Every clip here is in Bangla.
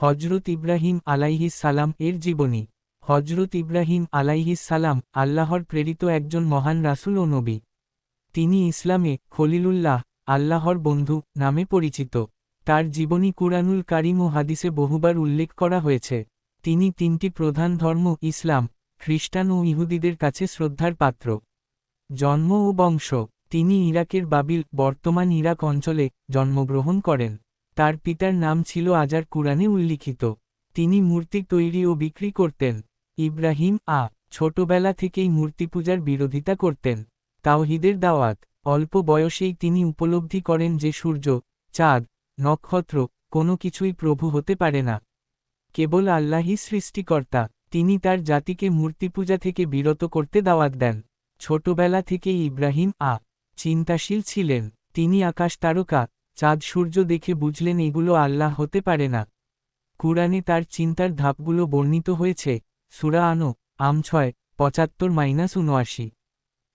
হজরত ইব্রাহিম আলাইহিস সালাম এর জীবনী। হজরত ইব্রাহিম আলাইহিস সালাম আল্লাহর প্রেরিত একজন মহান রাসূল ও নবী। তিনি ইসলামে খলিলুল্লাহ, আল্লাহর বন্ধু নামে পরিচিত। তার জীবনী কুরআনুল কারিম ও হাদিসে বহুবার উল্লেখ করা হয়েছে। তিনি তিনটি প্রধান ধর্ম ইসলাম, খ্রিস্টান ও ইহুদিদের কাছে শ্রদ্ধার পাত্র। জন্ম ও বংশ, তিনি ইরাকের বাবিল, বর্তমান ইরাক অঞ্চলে জন্মগ্রহণ করেন। তার পিতার নাম ছিল আজার কুরআনে উল্লিখিত। তিনি মূর্তি তৈরি ও বিক্রি করতেন। ইব্রাহিম আ ছোটবেলা থেকেই মূর্তি পূজার বিরোধিতা করতেন। তাওহিদের দাওয়াত, অল্প বয়সেই তিনি উপলব্ধি করেন যে সূর্য, চাঁদ, নক্ষত্র, কোনো কিছুই প্রভু হতে পারে না। কেবল আল্লাহই সৃষ্টিকর্তা, তিনি তার জাতিকে মূর্তিপূজা থেকে বিরত করতে দাওয়াত দেন। ছোটবেলা থেকেই ইব্রাহিম আ চিন্তাশীল ছিলেন। তিনি আকাশ তারকা চাঁদ সূর্য দেখে বুঝলেন এগুলো আল্লাহ হতে পারে না। কুরআনে তার চিন্তার ধাপগুলো বর্ণিত হয়েছে, সুরা আনো আম ছয়, পঁচাত্তর মাইনাস উনআশি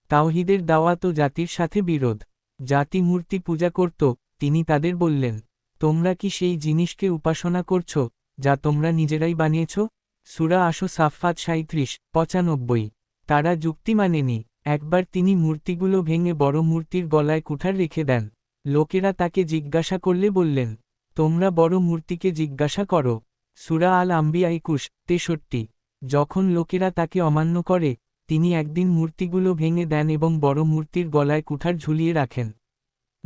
তাওহিদের দাওয়াত ও জাতির সাথে বিরোধ। জাতি মূর্তি পূজা করত, তিনি তাদের বললেন, তোমরা কি সেই জিনিসকে উপাসনা করছ, যা তোমরা নিজেরাই বানিয়েছ? সুরা আশো সাফাত সাঁত্রিশ পঁচানব্বই। তারা যুক্তি মানেনি, একবার তিনি মূর্তিগুলো ভেঙে বড় মূর্তির গলায় কুঠার রেখে দেন। লোকেরা তাকে জিজ্ঞাসা করলে বললেন, তোমরা বড় মূর্তিকে জিজ্ঞাসা করো। সুরা আল আম্বিয়া একুশ তেষট্টি। যখন লোকেরা তাকে অমান্য করে, তিনি একদিন মূর্তিগুলো ভেঙে দেন এবং বড় মূর্তির গলায় কুঠার ঝুলিয়ে রাখেন।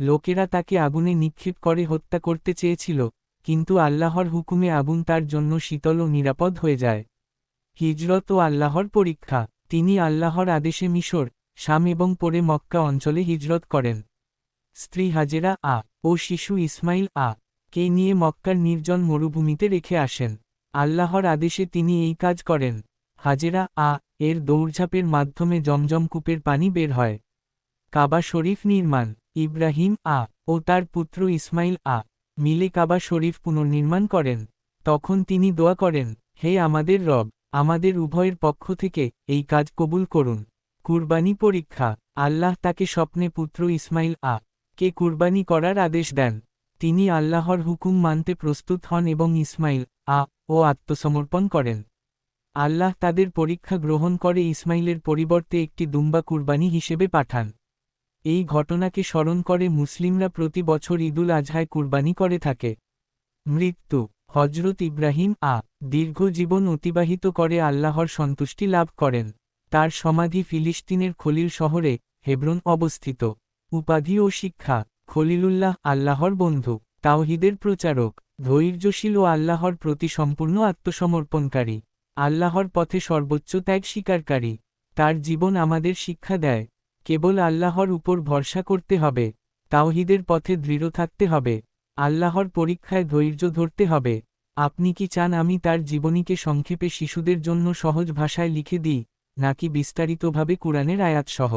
লোকেরা তাকে আগুনে নিক্ষেপ করে হত্যা করতে চেয়েছিল, কিন্তু আল্লাহর হুকুমে আগুন তার জন্য শীতল ও নিরাপদ হয়ে যায়। হিজরত ও আল্লাহর পরীক্ষা, তিনি আল্লাহর আদেশে মিশর, শাম এবং পরে মক্কা অঞ্চলে হিজরত করেন। স্ত্রী হাজেরা আ ও শিশু ইসমাইল আ কে নিয়ে মক্কার নির্জন মরুভূমিতে রেখে আসেন। আল্লাহর আদেশে তিনি এই কাজ করেন। হাজেরা আ এর দৌড়ঝাঁপের মাধ্যমে জমজম কূপের পানি বের হয়। কাবা শরীফ নির্মাণ, ইব্রাহিম আ ও তার পুত্র ইসমাইল আ মিলে কাবা শরীফ পুনর্নির্মাণ করেন। তখন তিনি দোয়া করেন, হে আমাদের রব, আমাদের উভয়ের পক্ষ থেকে এই কাজ কবুল করুন। কুরবানি পরীক্ষা, আল্লাহ তাকে স্বপ্নে পুত্র ইসমাইল আ কে কুরবানি করার আদেশ দেন। তিনি আল্লাহর হুকুম মানতে প্রস্তুত হন এবং ইসমাইল, আ, ও আত্মসমর্পণ করেন। আল্লাহ তাদের পরীক্ষা গ্রহণ করে ইসমাইলের পরিবর্তে একটি দুম্বা কুরবানি হিসেবে পাঠান। এই ঘটনাকে স্মরণ করে মুসলিমরা প্রতি বছর ঈদুল আজহায় কুরবানি করে থাকে। মৃত্যু হজরত ইব্রাহিম, আ, দীর্ঘ জীবন অতিবাহিত করে আল্লাহর সন্তুষ্টি লাভ করেন। তার সমাধি ফিলিস্তিনের খলিল শহরে, হেব্রন অবস্থিত। উপাধি ও শিক্ষা, খলিলুল্লাহ আল্লাহর বন্ধু, তাওহিদের প্রচারক, ধৈর্যশীল ও আল্লাহর প্রতি সম্পূর্ণ আত্মসমর্পণকারী, আল্লাহর পথে সর্বোচ্চ ত্যাগ স্বীকারকারী, তার জীবন আমাদের শিক্ষা দেয়, কেবল আল্লাহর উপর ভরসা করতে হবে, তাওহিদের পথে দৃঢ় থাকতে হবে, আল্লাহর পরীক্ষায় ধৈর্য ধরতে হবে, আপনি কি চান আমি তার জীবনীকে সংক্ষেপে শিশুদের জন্য সহজ ভাষায় লিখে দিই, নাকি বিস্তারিতভাবে কুরআনের আয়াতসহ?